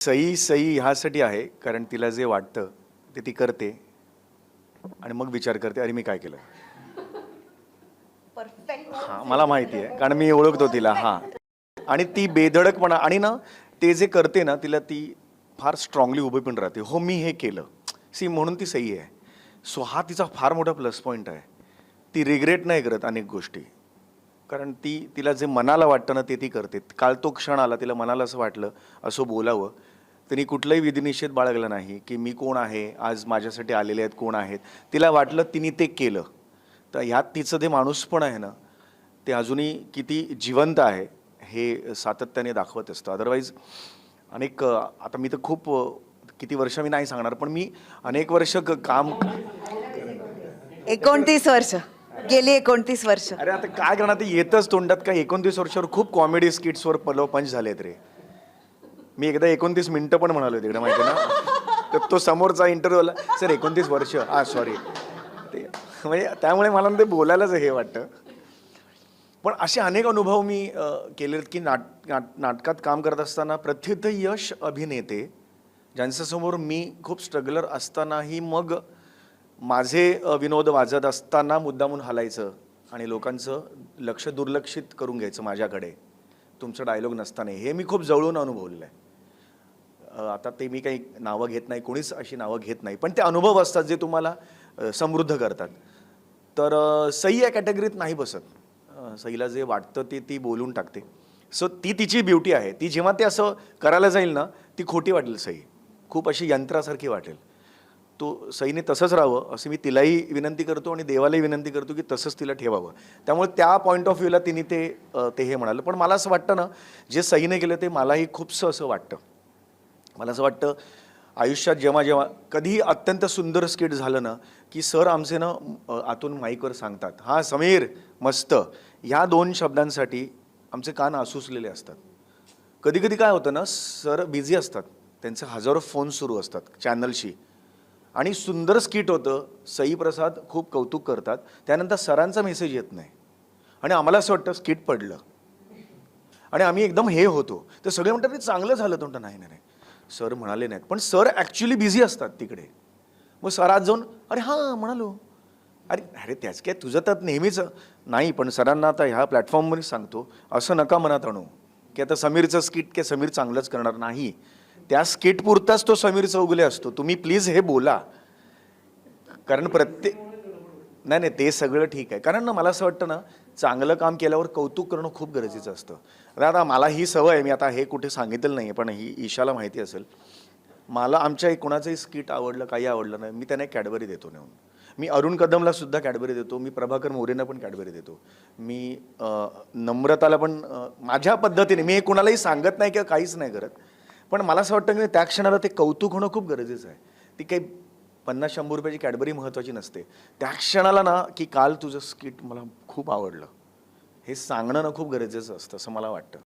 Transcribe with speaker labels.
Speaker 1: सई सई ह्यासाठी आहे कारण तिला जे वाटतं ते ती करते. आणि मग विचार करते अरे मी काय केलं?
Speaker 2: परफेक्ट
Speaker 1: हां मला माहिती आहे कारण मी ओळखतो तिला हां. आणि ती बेधडकपणा आणि ना ते जे करते ना तिला ती फार स्ट्रॉंगली उभी पण राहते. हो मी हे केलं. सी म्हणून ती सही आहे. सो हा तिचा फार मोठा प्लस पॉईंट आहे. ती रिग्रेट नाही करत अनेक गोष्टी. कारण ती तिला जे मनाला वाटतं ना ते ती करते. काल तो क्षण आला तिला मनाला असं वाटलं असं बोलावं. तिने कुठलाही विधिनिषेध बाळगला नाही की मी कोण आहे आज माझ्यासाठी आलेले आहेत कोण आहेत. तिला वाटलं तिने ते केलं. तर ह्यात तिचं जे माणूस पण आहे ना ते अजूनही किती जिवंत आहे हे सातत्याने दाखवत असतं. अदरवाईज अनेक आता मी तर खूप किती वर्ष मी नाही सांगणार पण मी अनेक वर्ष काम
Speaker 2: एकोणतीस वर्ष. गेली एकोणतीस वर्ष.
Speaker 1: अरे आता काय करणार ते येतच तोंडात काय एकोणतीस वर्षावर खूप कॉमेडी स्किट्सवर पलो पंच झालेत रे. मी एकदा एकोणतीस मिनिटं पण म्हणालो तिकडे माहिती ना? तर तो समोरचा इंटरव्ह्यूला सर एकोणतीस वर्ष. हा सॉरी ते म्हणजे त्यामुळे मला ते बोलायलाच हे वाटतं. पण असे अनेक अनुभव मी केले केलेत की नाट नाट नाटकात काम करत असताना प्रथित यश अभिनेते ज्यांच्यासमोर मी खूप स्ट्रगलर असतानाही मग माझे विनोद वाजत असताना मुद्दामून हालायचं आणि लोकांचं लक्ष दुर्लक्षित करून घ्यायचं माझ्याकडे. तुमचं डायलॉग नसताना. हे मी खूप जवळून अनुभवलेलं आहे. आता ते मी काही नावं घेत नाही कोणीच अशी नावं घेत नाही. पण ते अनुभव असतात जे तुम्हाला समृद्ध करतात. तर सई या कॅटेगरीत नाही बसत. सईला जे वाटतं ते ती बोलून टाकते. सो ती तिची ब्युटी आहे. ती जेव्हा ते असं करायला जाईल ना ती खोटी वाटेल सई. खूप अशी यंत्रासारखी वाटेल. तो सईने तसंच राहावं. असं मी तिलाही विनंती करतो आणि देवालाही विनंती करतो की तसंच तिला ठेवावं. त्यामुळे त्या पॉईंट ऑफ व्ह्यूला तिने ते ते हे म्हणालं. पण मला असं वाटतं ना जे सईने केलं ते मलाही खूपसं असं वाटतं. मला असं वाटतं आयुष्यात जेव्हा जेव्हा कधीही अत्यंत सुंदर स्किट झालं ना की सर आमचे ना आतून माईकवर सांगतात हां समीर मस्त. ह्या दोन शब्दांसाठी आमचे कान आसुसलेले असतात. कधी कधी काय होतं ना सर बिझी असतात. त्यांचे हजारो फोन सुरू असतात चॅनलशी. आणि सुंदर स्किट होतं सई प्रसाद खूप कौतुक करतात. त्यानंतर सरांचा मेसेज येत नाही. आणि आम्हाला असं वाटतं स्किट पडलं. आणि आम्ही एकदम हे होतो. तर सगळे म्हणतात ते चांगलं झालं. तर नाही नाही नाही. सर म्हणाले नाहीत. पण सर ॲक्च्युली बिझी असतात तिकडे. मग सर आज जाऊन अरे हां म्हणालो. अरे अरे त्याच काय तुझं तर नेहमीच नाही पण सरांना आता ह्या प्लॅटफॉर्मवर सांगतो असं नका मनात आणू की आता समीरचं स्किट की समीर चांगलंच करणार नाही. त्या स्किट पुरताच तो समीर चौगुले असतो. तुम्ही प्लीज हे बोला. कारण प्रत्येक नाही नाही ते सगळं ठीक आहे. कारण ना मला असं वाटतं ना चांगलं काम केल्यावर कौतुक करणं खूप गरजेचं असतं. दादा आता मला ही सवय आहे मी आता हे कुठे सांगितलं नाही पण ही ईशाला माहिती असेल. मला आमच्या कोणाचंही स्किट आवडलं काही आवडलं नाही. मी त्यांना एक कॅडबरी देतो नेऊन. मी अरुण कदमला सुद्धा कॅडबरी देतो मी प्रभाकर मोरेंना पण कॅडबरी देतो. मी नम्रताला पण माझ्या पद्धतीने मी हे कुणालाही सांगत नाही किंवा काहीच नाही करत. पण मला असं वाटतं की त्या क्षणाला ते कौतुक होणं खूप गरजेचं आहे. ती काही पन्नास शंभर रुपयाची कॅडबरी महत्त्वाची नसते. त्या क्षणाला ना की काल तुझं स्किट मला खूप आवडलं. हे सांगणं ना खूप गरजेचं असतं असं मला वाटतं.